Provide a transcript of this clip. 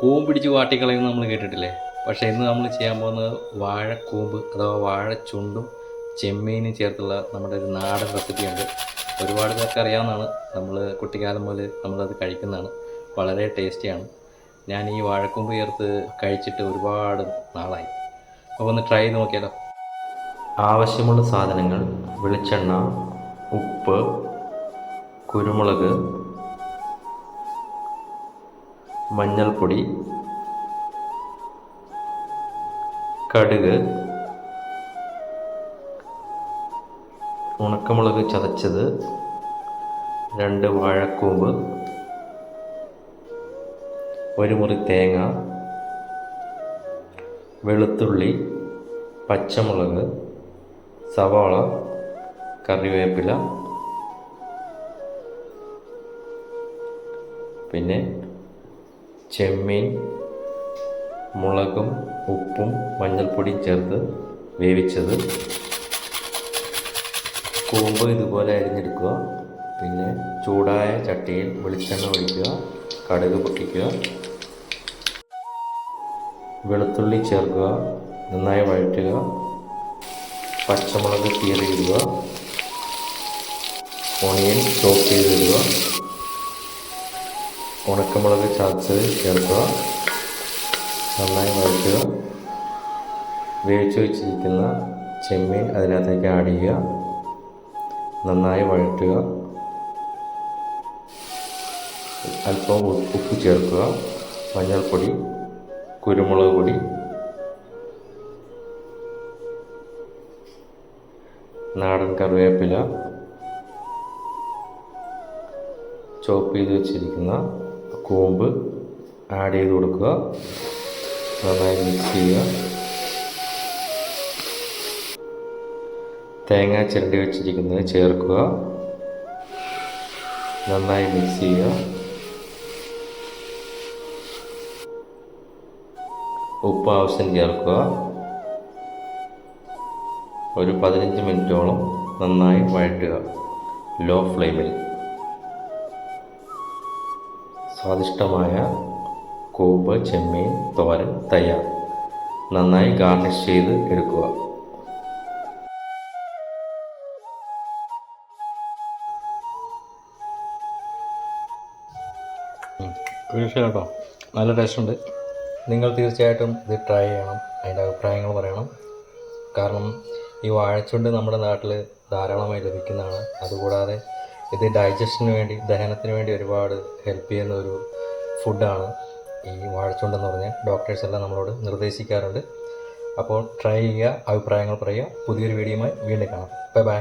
കൂമ്പ് പിടിച്ച് വാട്ടിക്കളയും നമ്മൾ കേട്ടിട്ടില്ലേ? പക്ഷേ ഇന്ന് നമ്മൾ ചെയ്യാൻ പോകുന്നത് വാഴക്കൂമ്പ് അഥവാ വാഴച്ചുണ്ടും ചെമ്മീനും ചേർത്തുള്ള നമ്മുടെ ഒരു നാടൻ റെസിപ്പിയുണ്ട്. ഒരുപാട് പേർക്ക് അറിയാവുന്നതാണ്. നമ്മൾ കുട്ടിക്കാലം മുതൽ നമ്മളത് കഴിക്കുന്നതാണ്. വളരെ ടേസ്റ്റിയാണ്. ഞാൻ ഈ വാഴക്കൂമ്പ് ചേർത്ത് കഴിച്ചിട്ട് ഒരുപാട് നാളായി. അപ്പോൾ ഒന്ന് ട്രൈ ചെയ്ത് നോക്കിയാലോ? ആവശ്യമുള്ള സാധനങ്ങൾ വെളിച്ചെണ്ണ ഉപ്പ് കുരുമുളക് മഞ്ഞൾപ്പൊടി കടുക് ഉണക്കമുളക് ചതച്ചത് രണ്ട് വാഴക്കൂമ്പ് ഒരു മുറി തേങ്ങ വെളുത്തുള്ളി പച്ചമുളക് സവാള കറിവേപ്പില പിന്നെ ചെമ്മീൻ മുളകും ഉപ്പും മഞ്ഞൾപ്പൊടിയും ചേർത്ത് വേവിച്ചത്. കൂമ്പ് ഇതുപോലെ അരിഞ്ഞെടുക്കുക. പിന്നെ ചൂടായ ചട്ടിയിൽ വെളിച്ചെണ്ണ ഒഴിക്കുക. കടുക് പൊട്ടിക്കുക. വെളുത്തുള്ളി ചേർക്കുക. നന്നായി വഴറ്റുക. പച്ചമുളക് കീറിയിടുക. ഓണിയൻ ചോപ്പ് ചെയ്തിടുക. ഉണക്കമുളക് ചതച്ചത് ചേർക്കുക. നന്നായി വഴറ്റുക. വേവിച്ച് വെച്ചിരിക്കുന്ന ചെമ്മീൻ അതിനകത്തേക്ക് ആഡ് ചെയ്യുക. നന്നായി വഴറ്റുക. അല്പം ഉപ്പ് ചേർക്കുക. മഞ്ഞൾപ്പൊടി കുരുമുളക് പൊടി. നാടൻ കറിവേപ്പില. ചോപ്പ് ചെയ്ത് വെച്ചിരിക്കുന്ന കൂമ്പ് ആഡ് ചെയ്ത് കൊടുക്കുക. നന്നായി മിക്സ് ചെയ്യുക. തേങ്ങ ചിരണ്ടി വെച്ചിരിക്കുന്നത് ചേർക്കുക. നന്നായി മിക്സ് ചെയ്യുക. ഉപ്പ് ആവശ്യം ചേർക്കുക. ഒരു പതിനഞ്ച് മിനിറ്റോളം നന്നായി വഴറ്റുക. ലോ ഫ്ലെയിമിൽ. സ്വാദിഷ്ടമായ കൂമ്പ് ചെമ്മീൻ തോരൻ തയ്യാർ. നന്നായി ഗാർണിഷ് ചെയ്ത് എടുക്കുക. കേട്ടോ. നല്ല ടേസ്റ്റ് ഉണ്ട്. നിങ്ങൾ തീർച്ചയായിട്ടും ഇത് ട്രൈ ചെയ്യണം. അതിന്റെ അഭിപ്രായങ്ങൾ പറയണം. കാരണം ഈ വാഴച്ചുണ്ട് നമ്മുടെ നാട്ടിൽ ധാരാളമായി ലഭിക്കുന്നതാണ്. അതുകൂടാതെ ഇത് ഡൈജഷന് വേണ്ടി ദഹനത്തിന് വേണ്ടി ഒരുപാട് ഹെൽപ്പ് ചെയ്യുന്ന ഒരു ഫുഡാണ് ഈ വാഴച്ചുണ്ടെന്ന് പറഞ്ഞാൽ ഡോക്ടേഴ്സ് എല്ലാം നമ്മളോട് നിർദ്ദേശിക്കാറുണ്ട്. അപ്പോൾ ട്രൈ ചെയ്യുക അഭിപ്രായങ്ങൾ പറയുക. പുതിയൊരു വീഡിയോയുമായി വീണ്ടും കാണാം. Bye bye